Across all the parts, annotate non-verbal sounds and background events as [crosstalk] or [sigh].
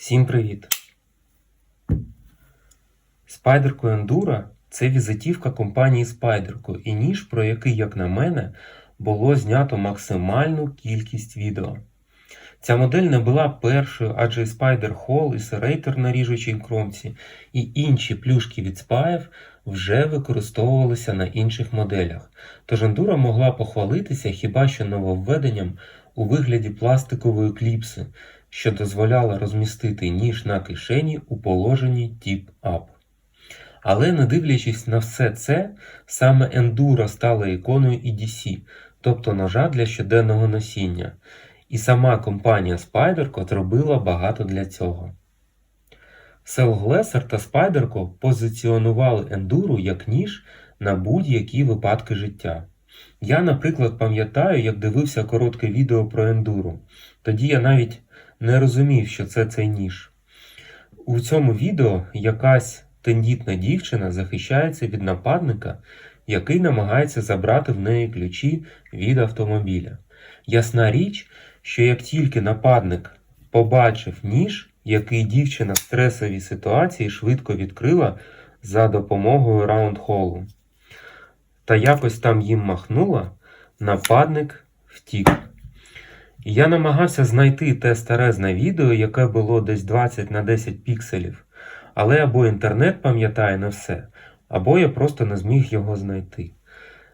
Всім привіт! Спайдерко Enduro – це візитівка компанії Спайдерко і ніж, про який, як на мене, було знято максимальну кількість відео. Ця модель не була першою, адже і Spider Hall, і Serrator на ріжучій кромці, і інші плюшки від спаїв вже використовувалися на інших моделях. Тож Enduro могла похвалитися хіба що нововведенням у вигляді пластикової кліпси, що дозволяла розмістити ніж на кишені у положенні тіп-ап. Але не дивлячись на все це, саме Enduro стала іконою EDC, тобто ножа для щоденного носіння. І сама компанія Spyderco робила багато для цього. Селглесер та Spyderco позиціонували Enduro як ніж на будь-які випадки життя. Я, наприклад, пам'ятаю, як дивився коротке відео про Enduro. Тоді я навіть не розумів, що це цей ніж. У цьому відео якась тендітна дівчина захищається від нападника, який намагається забрати в неї ключі від автомобіля. Ясна річ, що як тільки нападник побачив ніж, який дівчина в стресовій ситуації швидко відкрила за допомогою раундхолу, та якось там їм махнула, нападник втік. Я намагався знайти те старезне відео, яке було десь 20 на 10 пікселів, але або інтернет пам'ятає не все, або я просто не зміг його знайти.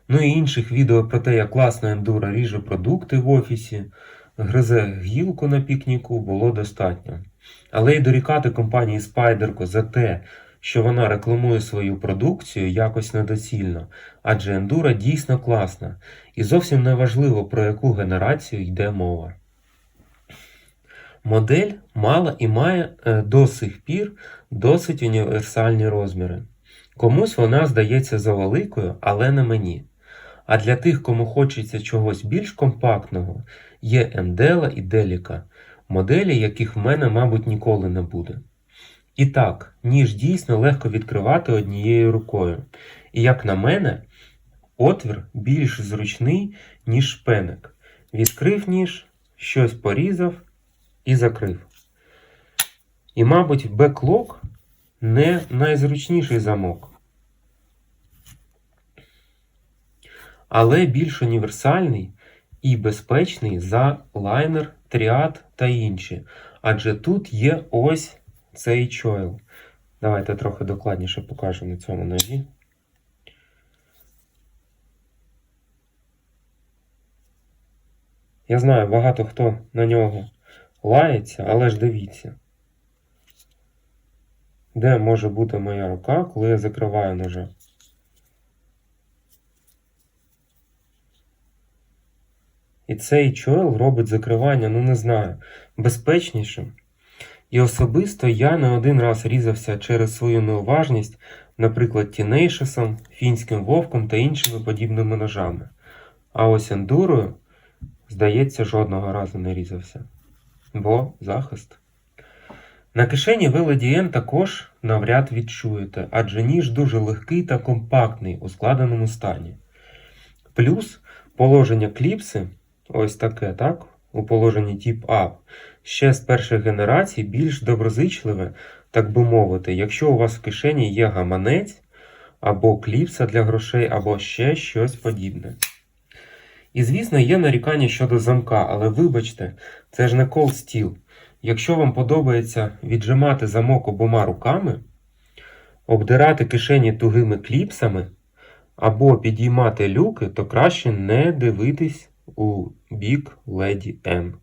Ну і інших відео про те, як класно ендуро ріже продукти в офісі, гризе гілку на пікніку було достатньо. Але й дорікати компанії Spyderco за те, що вона рекламує свою продукцію якось недоцільно, адже ендура дійсно класна, і зовсім не важливо, про яку генерацію йде мова. Модель мала і має е, до сих пір досить універсальні розміри. Комусь вона здається завеликою, але не мені. А для тих, кому хочеться чогось більш компактного, є Ендела і Деліка, моделі, яких в мене, мабуть, ніколи не буде. І так, ніж дійсно легко відкривати однією рукою. І як на мене, отвір більш зручний, ніж шпеник. Відкрив ніж, щось порізав і закрив. І, мабуть, беклок не найзручніший замок. але більш універсальний і безпечний за лайнер, тріад та інші. Адже тут є ось цей чойл. Давайте трохи докладніше покажу на цьому ножі. Я знаю, багато хто на нього лається, але ж дивіться. Де може бути моя рука, коли я закриваю ножа? І цей чойл робить закривання, ну не знаю, безпечнішим. І особисто я не один раз різався через свою неуважність, наприклад, тінейшесом, фінським вовком та іншими подібними ножами. А ось ендурою, здається, жодного разу не різався. Бо захист. На кишені ви також навряд відчуєте, адже ніж дуже легкий та компактний у складеному стані. Плюс положення кліпси ось таке, так? У положенні тип A, ще з перших генерацій більш доброзичливе, так би мовити, якщо у вас в кишені є гаманець, або кліпса для грошей, або ще щось подібне. І, звісно, є нарікання щодо замка, але вибачте, це ж не Cold Steel. Якщо вам подобається віджимати замок обома руками, обдирати кишені тугими кліпсами, або підіймати люки, то краще не дивитись у бік леді М.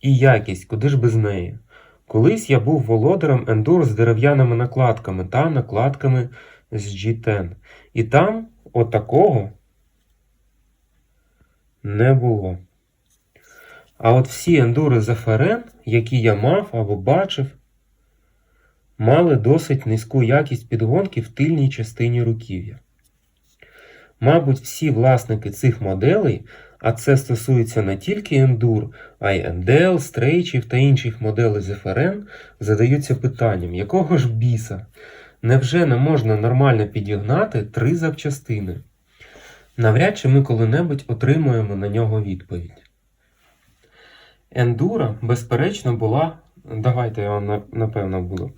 І якість, куди ж без неї? Колись я був володарем ендур з дерев'яними накладками та накладками з G10. І там отакого не було. А от всі ендури з FRN, які я мав або бачив, мали досить низьку якість підгонки в тильній частині руків'я. Мабуть, всі власники цих моделей, а це стосується не тільки Endure, а й NDL, стрейчів та інших моделей FRN, задаються питанням, якого ж біса? Невже не можна нормально підігнати три запчастини? Навряд чи ми коли-небудь отримуємо на нього відповідь. Ендура, безперечно, була Давайте я вам напевно буду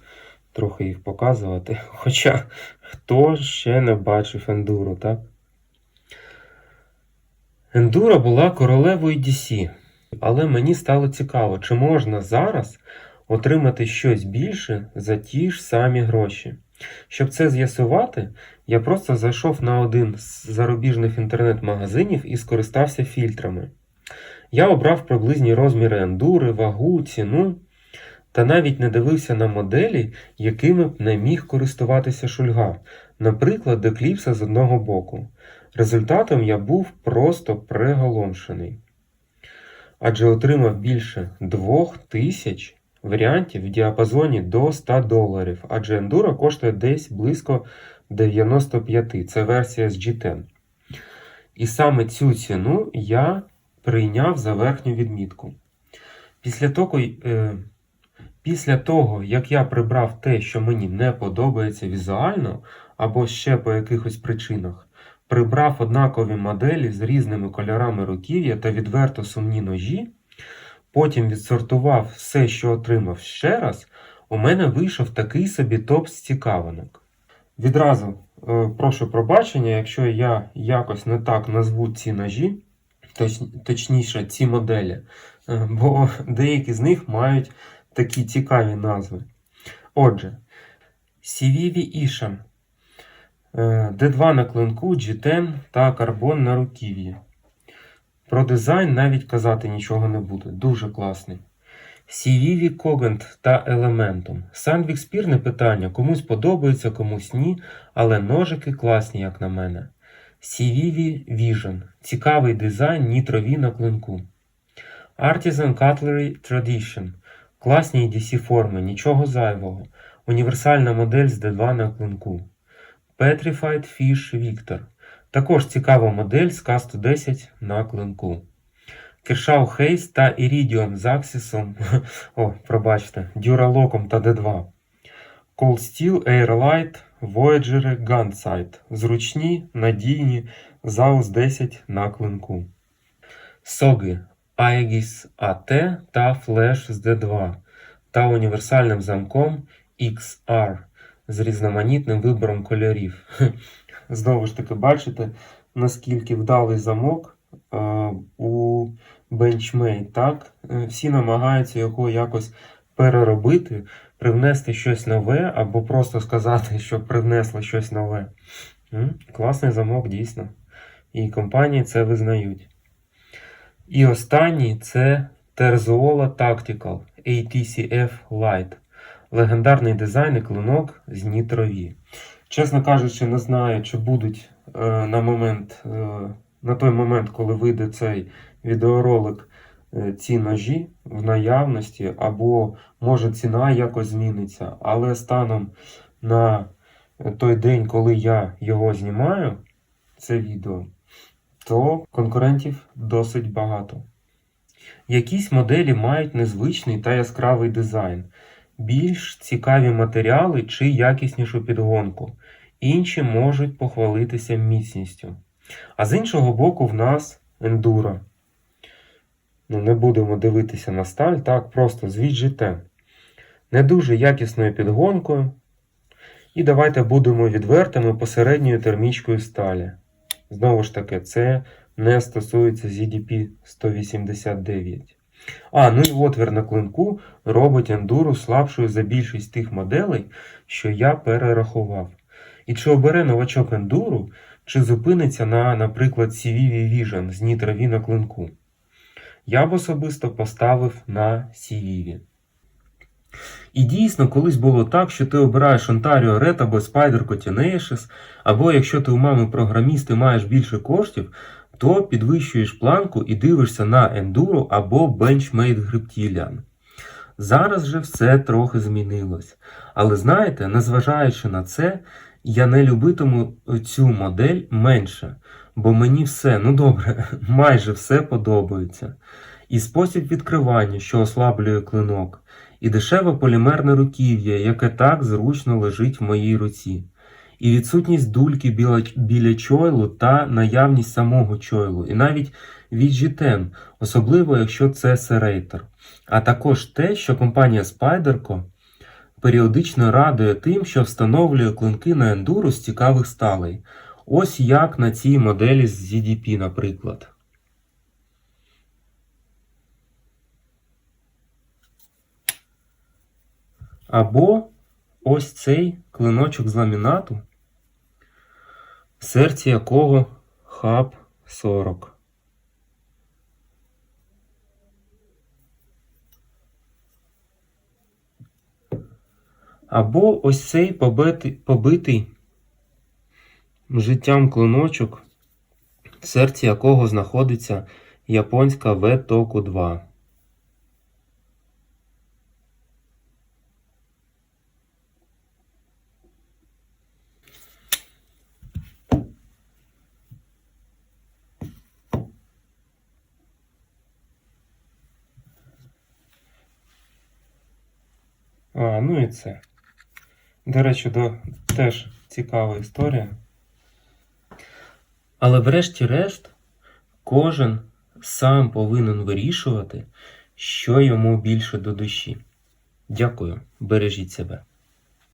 трохи їх показувати. [laughs] Хоча хто ще не бачив ендуро, так? Ендура була королевою DC, але мені стало цікаво, чи можна зараз отримати щось більше за ті ж самі гроші. Щоб це з'ясувати, я просто зайшов на один з зарубіжних інтернет-магазинів і скористався фільтрами. Я обрав приблизні розміри ендури, вагу, ціну та навіть не дивився на моделі, якими б не міг користуватися шульга, наприклад, Екліпса з одного боку. Результатом я був просто приголомшений. Адже отримав більше двох тисяч варіантів в діапазоні до 100 доларів, адже Enduro коштує десь близько 95, це версія з G10. І саме цю ціну я прийняв за верхню відмітку. Після того, е, після того, як я прибрав те, що мені не подобається візуально, або ще по якихось причинах, прибрав однакові моделі з різними кольорами руків'я та відверто сумні ножі, потім відсортував все, що отримав ще раз, у мене вийшов такий собі топ з цікавинок. Відразу е, прошу пробачення, якщо я якось не так назву ці ножі, точ, точніше ці моделі, е, бо деякі з них мають такі цікаві назви. Отже, Сівіві Ішан, D2 на клинку, G10 та карбон на руків'ї. Про дизайн навіть казати нічого не буду. Дуже класний. Сівіві Когент та Elementum. Сандвік спірне питання, комусь подобається, комусь ні, але ножики класні, як на мене. Сівіві Vision. Цікавий дизайн нітрові на клинку. Artisan Cutlery Tradition. Класні EDC форми, нічого зайвого. Універсальна модель з D2 на клинку. Petrified Fish Victor. Також цікава модель з К110 на клинку. Kershaw Hayes та Iridium з Axis, о, пробачте, Duralock та D2. Cold Steel Airlight Voyager Gunsight. Зручні, надійні, ZAUS 10 на клинку. Соги Aegis AT та Flash з D2 та універсальним замком XR з різноманітним вибором кольорів. [laughs] Знову ж таки, бачите, наскільки вдалий замок е, у Benchmade, так? Е, Всі намагаються його якось переробити, привнести щось нове, або просто сказати, що привнесли щось нове. Класний замок, дійсно. І компанії це визнають. І останній це Terzuola Tactical ATCF Lite. Легендарний дизайн і клинок з нітрові. Чесно кажучи, не знаю, чи будуть е, на момент, е, на той момент, коли вийде цей відеоролик, е, ці ножі в наявності, або може ціна якось зміниться. Але станом на той день, коли я його знімаю, це відео, то конкурентів досить багато. Якісь моделі мають незвичний та яскравий дизайн, більш цікаві матеріали чи якіснішу підгонку. Інші можуть похвалитися міцністю. А з іншого боку, в нас ендуро. Ну, не будемо дивитися на сталь, так, просто звідь жите. Не дуже якісною підгонкою. І давайте будемо відвертими посередньою термічкою сталі. Знову ж таки, це не стосується ZDP 189. А, ну і отвір на клинку робить ендуру слабшою за більшість тих моделей, що я перерахував. І чи обере новачок ендуру, чи зупиниться на, наприклад, CVV Vision з нітрові на клинку. Я б особисто поставив на CVV. І дійсно, колись було так, що ти обираєш Ontario Red або Spider Tenacious, або якщо ти у мами програміст і маєш більше коштів, то підвищуєш планку і дивишся на Enduro або Benchmade Reptilian. Зараз же все трохи змінилось. Але знаєте, незважаючи на це, я не любитиму цю модель менше, бо мені все, ну добре, [laughs] майже все подобається. І спосіб відкривання, що ослаблює клинок, і дешеве полімерне руків'я, яке так зручно лежить в моїй руці. І відсутність дульки біля, біля чойлу та наявність самого чойлу, і навіть віджітен, особливо якщо це серейтер. А також те, що компанія Spyderco періодично радує тим, що встановлює клинки на ендуру з цікавих сталей. Ось як на цій моделі з ZDP, наприклад. Або ось цей клиночок з ламінату, в серці якого хаб 40. Або ось цей побитий, побитий життям клиночок, в серці якого знаходиться японська В-току 2. А, ну і це. До речі, до, теж цікава історія. Але врешті-решт, кожен сам повинен вирішувати, що йому більше до душі. Дякую, бережіть себе.